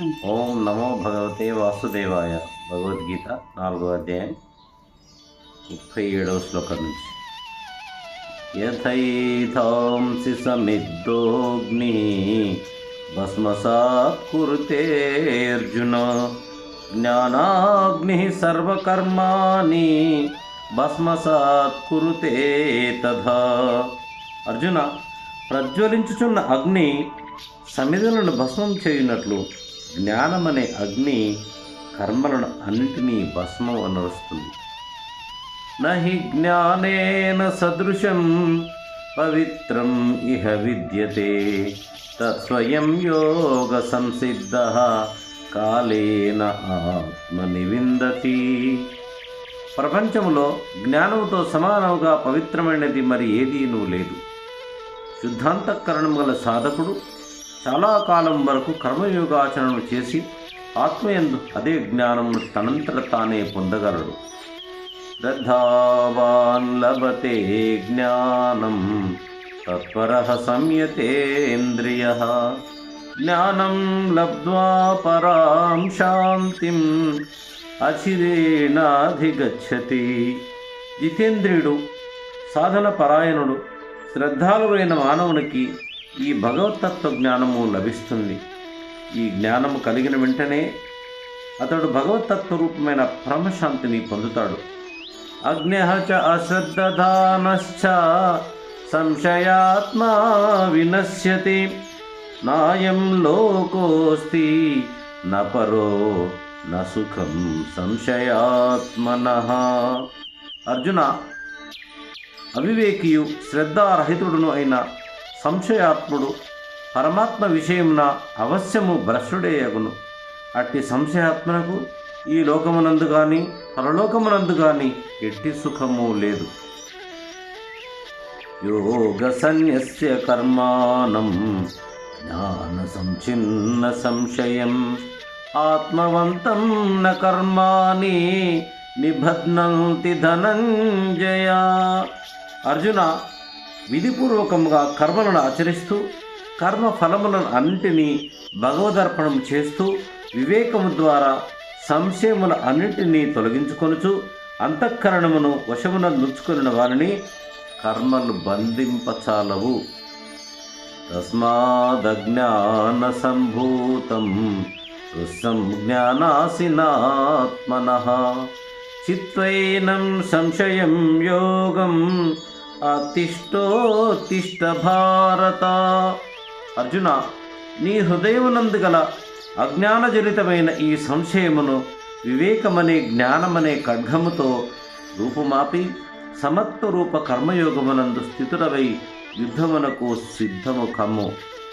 ఓం నమో భగవతే వాసుదేవాయ. భగవద్గీత నాలుగో అధ్యాయం ముప్పై ఏడవ శ్లోకం నుంచి. యథైథాంసి సమిద్దోగ్ని భస్మసాత్ కురుతే అర్జున జ్ఞానాగ్ని సర్వకర్మాణి భస్మసాత్ కురుతే తథా. అర్జున ప్రజ్వలించుచున్న అగ్ని సమిధులను భస్మం చేయునట్లు జ్ఞానమనే అగ్ని కర్మలను అన్నింటినీ భస్మం అనరుస్తుంది. నహి జ్ఞానేన సదృశం పవిత్రం ఇహ విద్యతే తత్స్వయం యోగ సంసిద్ధ కాలేన ఆత్మని విందతి. ప్రపంచంలో జ్ఞానముతో సమానముగా పవిత్రమైనది మరి ఏదీనూ లేదు. శుద్ధాంతఃకరణం గల సాధకుడు చాలా కాలం వరకు కర్మయోగాచరణను చేసి ఆత్మయందు అదే జ్ఞానమును తనంతట తానే పొందగలడు. శ్రద్ధావాన్ లభతే జ్ఞానం తత్పర సంయతేంద్రియ. జ్ఞానం లబ్ధ్వా పరాం శాంతిం అచిరేణాధిగచ్చతి. జితేంద్రియుడు సాధన పరాయణుడు శ్రద్ధాలువైన మానవునికి ఈ భగవతత్వ జ్ఞానము లభిస్తుంది. ఈ జ్ఞానము కలిగిన వెంటనే అతడు భగవతత్వ రూపమైన పరమశాంతిని పొందుతాడు. అగ్నిహచ చ అశ్రద్ధానశ్చ సంశయాత్మా వినశ్యతి. నాయం లోకోస్తి నపరో న సుఖం సంశయాత్మన. అర్జున అవివేకియు శ్రద్ధారహితుడును అయిన సంశయాత్ముడు పరమాత్మ విషయమున అవశ్యము భ్రష్టుడేయగును అట్టి సంశయాత్మనకు ఈ లోకమునందు కానీ పరలోకమునందు కానీ ఎట్టి సుఖము లేదు. యోగ సన్యస్య కర్మానం జ్ఞాన సంచిన్న సంశయం. ఆత్మవంతం న కర్మాని నిబధ్నంతి ధనంజయ. అర్జున విధిపూర్వకంగా కర్మలను ఆచరిస్తూ కర్మ ఫలములను అన్నింటినీ భగవదర్పణం చేస్తూ వివేకము ద్వారా సంశయముల అన్నింటినీ తొలగించుకొనుచు అంతఃకరణమును వశమున నుంచుకున్న వారిని కర్మలు బంధింపచాలవు. తస్మాదజ్ఞాన సంభూతం రుస్సం చిత్వైనం సంశయం యోగం అతిష్టోత్తిష్ట భారత. అర్జున నీ హృదయమునందు గల అజ్ఞానజనితమైన ఈ సంశయమును వివేకమనే జ్ఞానమనే ఖడ్గముతో రూపుమాపి సమత్వ రూప కర్మయోగమునందు స్థితులవై యుద్ధమునకు సిద్ధము కమ్ము.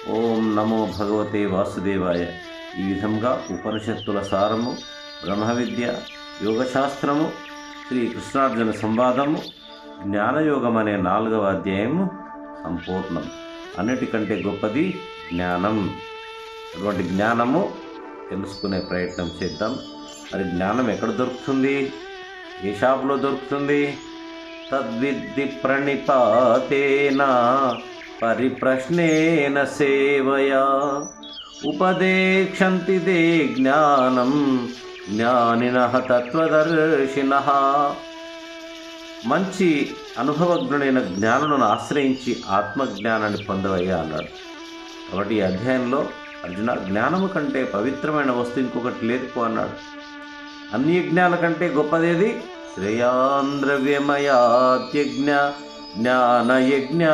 ఓం నమో భగవతే వాసుదేవాయ. ఈ విధంగా ఉపనిషత్తుల సారము బ్రహ్మ విద్య యోగశాస్త్రము శ్రీ కృష్ణార్జున సంవాదము జ్ఞానయోగం అనే నాలుగవ అధ్యాయము సంపూర్ణం. అన్నిటికంటే గొప్పది జ్ఞానం. అటువంటి జ్ఞానము తెలుసుకునే ప్రయత్నం చేద్దాం. మరి జ్ఞానం ఎక్కడ దొరుకుతుంది? ఏ షాపులో దొరుకుతుంది? తద్విద్ది ప్రణిపాతేనా పరిప్రశ్నేన సేవయా ఉపదేక్షంతి దే జ్ఞానం. జ్ఞానిన తత్వదర్శిన మంచి అనుభవజ్ఞుడైన జ్ఞానులను ఆశ్రయించి ఆత్మజ్ఞానాన్ని పొందవయ్యా అన్నాడు. కాబట్టి ఈ అధ్యాయంలో అర్జున జ్ఞానము కంటే పవిత్రమైన వస్తువు ఇంకొకటి లేదు అన్నాడు. అన్ని జ్ఞాన కంటే గొప్పదేది? శ్రేయాంద్రవ్యమయాత్యజ్ఞ జ్ఞానయజ్ఞ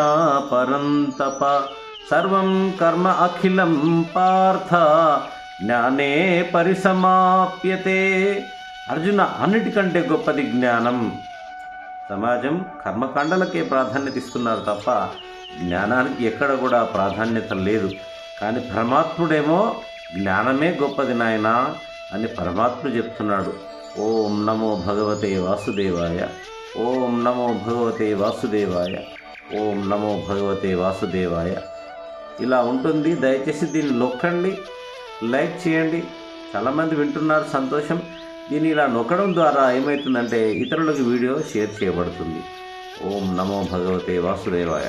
పరంతప సర్వం కర్మ అఖిలం పార్థ జ్ఞానే పరిసమాప్యతే. అర్జున అన్నిటికంటే గొప్పది జ్ఞానం. సమాజం కర్మకాండలకే ప్రాధాన్యత ఇస్తున్నారు తప్ప జ్ఞానానికి ఎక్కడ కూడా ప్రాధాన్యత లేదు. కానీ పరమాత్ముడేమో జ్ఞానమే గొప్పది నాయనా అని పరమాత్ముడు చెప్తున్నాడు. ఓం నమో భగవతే వాసుదేవాయ ఓం నమో భగవతే వాసుదేవాయ ఓం నమో భగవతే వాసుదేవాయ. ఇలా ఉంటుంది. దయచేసి దీన్ని నొక్కండి లైక్ చేయండి. చాలామంది వింటున్నారు సంతోషం. దీన్ని ఇలా నొక్కడం ద్వారా ఏమవుతుందంటే ఇతరులకు వీడియో షేర్ చేయబడుతుంది. ఓం నమో భగవతే వాసుదేవాయ.